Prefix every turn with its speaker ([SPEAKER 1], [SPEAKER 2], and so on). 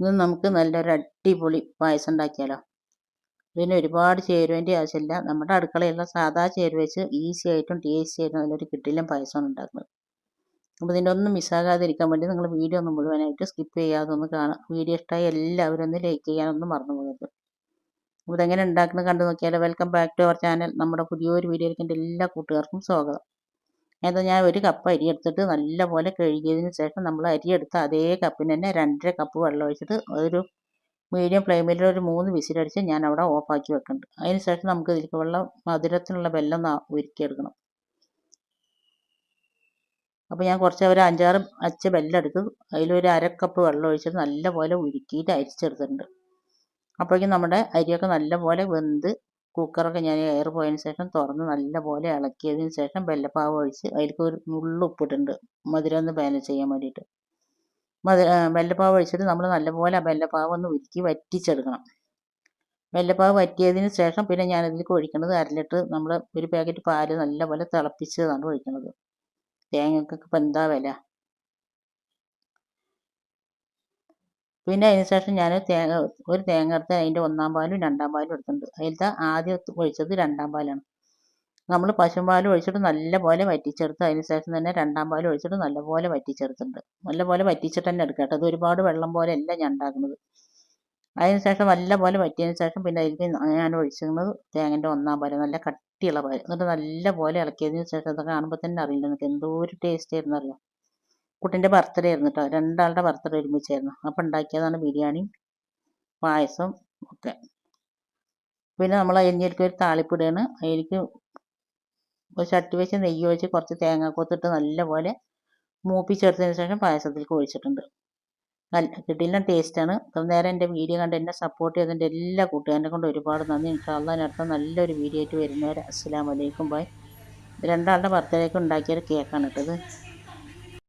[SPEAKER 1] ഇന്ന് നമുക്ക് നല്ലൊരു അടിപൊളി പായസം ഉണ്ടാക്കിയാലോ? ഇതിന് ഒരുപാട് ചേരുവേന്റെ ആവശ്യമില്ല. നമ്മുടെ അടുക്കളയിലുള്ള സാധാ ചേരുവ വെച്ച് ഈസി ആയിട്ടും ടേസ്റ്റി ആയിട്ടും നല്ലൊരു കിട്ടിലും പായസമാണ് ഉണ്ടാക്കുന്നത്. അപ്പോൾ ഇതിന്റെ ഒന്നും മിസ്സാകാതിരിക്കാൻ വേണ്ടി നിങ്ങൾ വീഡിയോ ഒന്ന് മുഴുവനായിട്ട് സ്കിപ്പ് ചെയ്യാതെ ഒന്ന് കാണാം. വീഡിയോ ഇഷ്ടമായി എല്ലാവരും ഒന്ന് ലൈക്ക് ചെയ്യാനൊന്നും മറന്നു പോകരുത് അപ്പോൾ ഇതെങ്ങനെ ഉണ്ടാക്കുന്നത് കണ്ടു നോക്കിയാലോ? Welcome back to our channel നമ്മുടെ പുതിയൊരു വീഡിയോയിലേക്ക് എന്റെ എല്ലാ കൂട്ടുകാർക്കും സ്വാഗതം. അത് ഞാൻ ഒരു കപ്പ് അരി എടുത്തിട്ട് നല്ലപോലെ കഴുകിയതിന് ശേഷം നമ്മൾ അരി എടുത്ത അതേ കപ്പിന് തന്നെ രണ്ടര കപ്പ് വെള്ളം ഒഴിച്ചിട്ട് ഒരു മീഡിയം ഫ്ലെയിമിൽ ഒരു മൂന്ന് വിസിലടിച്ച് ഞാൻ അവിടെ ഓഫാക്കി വെക്കുന്നുണ്ട്. അതിന് ശേഷം നമുക്ക് ഇതിലേക്ക് വെള്ളം മധുരത്തിനുള്ള വെല്ലം ഒന്ന് ഉരുക്കിയെടുക്കണം. അപ്പോൾ ഞാൻ കുറച്ച് ഒരു അഞ്ചാറ് അച്ച വെല്ലെടുത്ത് അതിലൊരു അരക്കപ്പ് കപ്പ് വെള്ളം ഒഴിച്ചിട്ട് നല്ലപോലെ ഉരുക്കിയിട്ട് അരിച്ചെടുത്തിട്ടുണ്ട്. അപ്പോഴേക്കും നമ്മുടെ അരിയൊക്കെ നല്ലപോലെ വെന്ത് കുക്കറൊക്കെ ഞാൻ എയർ പോയതിന് ശേഷം തുറന്ന് നല്ലപോലെ ഇളക്കിയതിന് ശേഷം വെല്ലപ്പാവ് ഒഴിച്ച് അതിലേക്ക് ഒരു നുള്ളു ഉപ്പിട്ടുണ്ട് മധുരം ഒന്ന് ബാലൻസ് ചെയ്യാൻ വേണ്ടിയിട്ട് മധുര വെല്ലപ്പാവ് ഒഴിച്ചിട്ട് നമ്മൾ നല്ലപോലെ ആ വെല്ലപ്പാവ് ഒന്ന് ഉരുക്കി വറ്റിച്ചെടുക്കണം. വെല്ലപ്പാവ് വറ്റിയതിന് ശേഷം പിന്നെ ഞാൻ ഇതിലേക്ക് ഒഴിക്കുന്നത് അര ലിറ്റർ നമ്മൾ ഒരു പാക്കറ്റ് പാൽ നല്ലപോലെ തിളപ്പിച്ചതാണ് ഒഴിക്കുന്നത് തേങ്ങക്കൊക്കെ ഇപ്പം എന്താ വില? പിന്നെ അതിന് ശേഷം ഞാൻ തേങ്ങ ഒരു തേങ്ങ എടുത്ത് അതിന്റെ ഒന്നാം പാലും രണ്ടാം പാലും എടുത്തിട്ടുണ്ട്. അതിലത്തെ ആദ്യം ഒഴിച്ചത് രണ്ടാം പാലാണ്. നമ്മൾ പശുമ്പാൽ ഒഴിച്ചിട്ട് നല്ലപോലെ വറ്റിച്ചെടുത്ത് അതിന് ശേഷം തന്നെ രണ്ടാം പാൽ ഒഴിച്ചിട്ട് നല്ലപോലെ വറ്റിച്ചെടുത്തിട്ടുണ്ട്. നല്ലപോലെ വറ്റിച്ചിട്ട് തന്നെ എടുക്കുക കേട്ടോ. അത് ഒരുപാട് വെള്ളം പോലെ അല്ല ഞാൻ ഉണ്ടാക്കുന്നത്. അതിന് ശേഷം നല്ലപോലെ വറ്റിയതിന് ശേഷം പിന്നെ അതിലേക്ക് ഞാൻ ഒഴിച്ചിരുന്നത് തേങ്ങന്റെ ഒന്നാം പാൽ നല്ല കട്ടിയുള്ള പാൽ. എന്നിട്ട് നല്ലപോലെ ഇളക്കിയതിന് ശേഷം അത് കാണുമ്പോൾ തന്നെ അറിയില്ല. നിങ്ങൾക്ക് എന്തോ ഒരു ടേസ്റ്റ് ആയിരുന്നു കുട്ടിന്റെ ബർത്ത്ഡേ ആയിരുന്നു കേട്ടോ രണ്ടാളുടെ ബർത്ത്ഡേ ഒരുമിച്ചായിരുന്നു. അപ്പം ഉണ്ടാക്കിയതാണ് ബിരിയാണി പായസം ഒക്കെ. പിന്നെ നമ്മൾ അതിലേക്ക് ഒരു താളിപ്പിടുകയാണ്. അതിലേക്ക് ഒരു ചട്ടി വെച്ച് നെയ്യ് ഒഴിച്ച് കുറച്ച് തേങ്ങാക്കൊത്തിട്ട് നല്ലപോലെ മൂപ്പിച്ചെടുത്തതിന് ശേഷം പായസത്തിലേക്ക് ഒഴിച്ചിട്ടുണ്ട്. നല്ല കിട്ടിയില്ല ടേസ്റ്റാണ് അപ്പം നേരെ എന്റെ വീഡിയോ കണ്ട് എന്നെ സപ്പോർട്ട് ചെയ്തതിന്റെ എല്ലാ കൂട്ടുകാരെ കൊണ്ട് ഒരുപാട് നന്ദി. ഇൻഷാല്ല നല്ലൊരു വീഡിയോ ആയിട്ട് വരുന്നവരെ. അസ്സാം വലൈക്കും ബൈ രണ്ടാളുടെ ബർത്ത്ഡേക്ക് ഉണ്ടാക്കിയൊരു കേക്കാണ് കേട്ടത്.